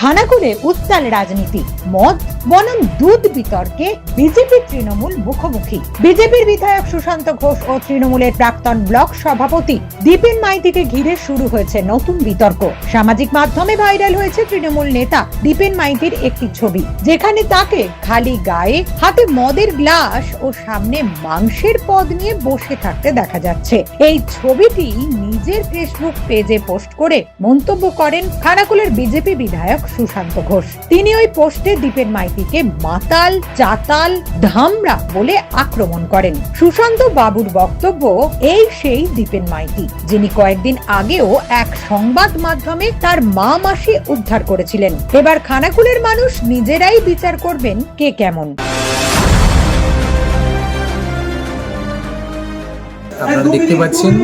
খানাকুলে উত্তাল রাজনীতি, মদ, বনাম দুধ বিতর্কে বিজেপি তৃণমূল মুখোমুখি। বিজেপির বিধায়ক সুশান্ত ঘোষ ও তৃণমূলের প্রাক্তন ব্লক সভাপতি দীপেন মাইতিকে ঘিরে শুরু হয়েছে নতুন বিতর্ক। সামাজিক মাধ্যমে ভাইরাল হয়েছে তৃণমূল নেতা দীপেন মাইতির একটি ছবি, যেখানে তাকে খালি গায়ে, হাতে মদের গ্লাস ও সামনে মাংসের পদ নিয়ে বসে থাকতে দেখা যাচ্ছে। এই ছবিটি নিজের ফেসবুক পেজে পোস্ট করে মন্তব্য করেন খানাকুলের বিজেপি বিধায়ক সুশান্ত ঘোষ। তিনি ওই পোস্টে দীপের মাইতিকে মাতাল, চাতাল, ধামরা বলে আক্রমণ করেন। সুশান্ত বাবুর বক্তব্য এই সেই দীপেন মাইতি, যিনি কয়েকদিন আগেও এক সংবাদ মাধ্যমে তার মা মাসি উদ্ধার করেছিলেন। এবার খানাকুলের মানুষ নিজেরাই বিচার করবেন কে কেমন। আপনারা দেখতে পাচ্ছেন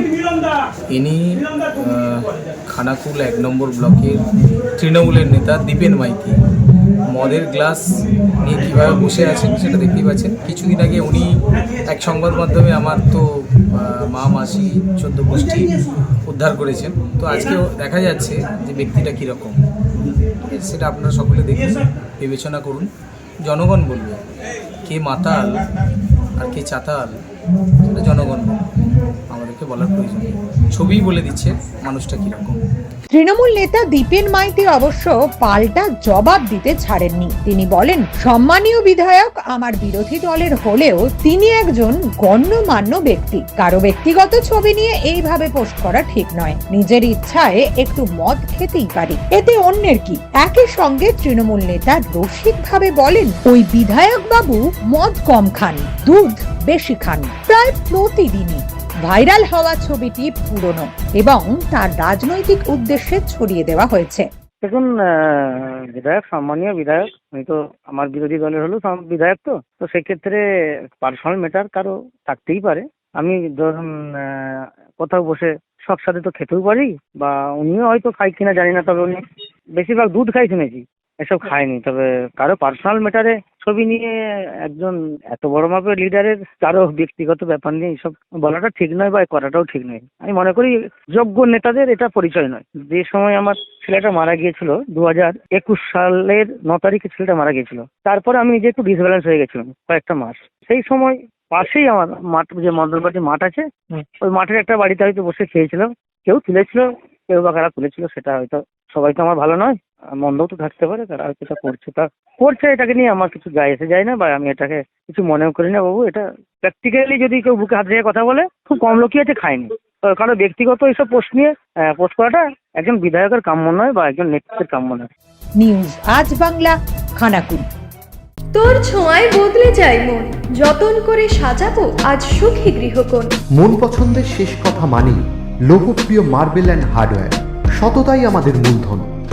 ইনি খানাকুল এক নম্বর ব্লকের তৃণমূলের নেতা দীপেন মাইতি। মদের গ্লাস নিয়ে কীভাবে বসে আছেন সেটা দেখতেই পাচ্ছেন। কিছুদিন আগে উনি এক সংবাদ মাধ্যমে আমার তো মা মাসি চোদ্দ গোষ্ঠী উদ্ধার করেছেন। তো আজকেও দেখা যাচ্ছে যে ব্যক্তিটা কীরকম। সেটা আপনারা সকলে দেখুন বিবেচনা করুন। জনগণ বলবে কে মাতাল আর কে চাতাল সেটা জনগণ বলবে। আমাদেরকে বলার প্রয়োজন ছবিই বলে দিচ্ছে মানুষটা কীরকম। তৃণমূল নেতা দীপেন মাইতি অবশ্য পাল্টা জবাব দিতে ছাড়েননি। তিনি বলেন, সম্মানীয় বিধায়ক আমার বিরোধী দলের হলেও তিনি একজন গণ্যমান্য ব্যক্তি। কারও ব্যক্তিগত ছবি নিয়ে এইভাবে পোস্ট করা ঠিক নয়। নিজের ইচ্ছায় একটু মদ খেতেই পারি। এতে অন্যের কি? একই সঙ্গে তৃণমূল নেতা রসিক ভাবে বলেন, ওই বিধায়ক বাবু মদ কম খান, দুধ বেশি খান। প্রায় প্রতিদিনই ভাইরাল হওয়া ছবিটি পুরনো এবং তার রাজনৈতিক উদ্দেশ্যে ছড়িয়ে দেওয়া হয়েছে। দেখুন বিধায়ক, সম্মানীয় বিধায়ক, উনি তো আমার বিরোধী দলের সম- বিধায়ক তো তো সেক্ষেত্রে পার্সোনাল ম্যাটার কারও থাকতেই পারে। আমি ধরুন কোথাও বসে সব সাথে তো খেতেও পারি, বা উনিও হয়তো খাই কিনা জানি না, তবে উনি বেশিরভাগ দুধ খাই শুনেছি। এসব খায়নি। তবে কারও পার্সোনাল ম্যাটারে ছবি নিয়ে একজন এত বড় মাপের লিডারের কারও ব্যক্তিগত ব্যাপার নিয়ে এইসব বলাটা ঠিক নয় বা করাটাও ঠিক নয়। আমি মনে করি যোগ্য নেতাদের এটা পরিচয় নয়। যে সময় আমার ছেলেটা মারা গিয়েছিল দু হাজার একুশ সালের ন তারিখে ছেলেটা মারা গিয়েছিল। তারপরে আমি নিজে একটু ডিসব্যালেন্স হয়ে গেছিলাম কয়েকটা মাস। সেই সময় পাশেই আমার মাঠ যে মন্ডলবাটি মাঠ আছে ওই মাঠের একটা বাড়িতে হয়তো বসে খেয়েছিলাম। কেউ তুলেছিল কেউ বা কারা তুলেছিল সেটা হয়তো সবাই তো আমার ভালো নয়। মন্দও তো থাকতে পারে তারা হয়তো এটা করছে? তা করছে এটাকে নিয়ে আমার কিছু গায়ে এসে যায় না বা আমি এটাকে কিছু মনেও করি না বাবু এটা প্র্যাকটিক্যালি যদি কেউ বুকে হাত রেখে কথা বলে খুব কম লোকই আছে খায়নি তো কারণ ব্যক্তিগত এইসব পোস্ট নিয়ে পোস্ট করাটা একজন বিধায়কের কাম্য নয় বা একজন নেতৃত্বের কাম্য নয়। নিউজ আজ বাংলা খানাকুল। তোর ছোঁয়ায় বদলে যায় মন যতন করে সাজাবো আজ সুখী গৃহকোণ। মন পছন্দের শেষ কথা মানি লোকপ্রিয় মার্বেল অ্যান্ড হার্ডওয়্যার সততাই আমাদের মূলধন।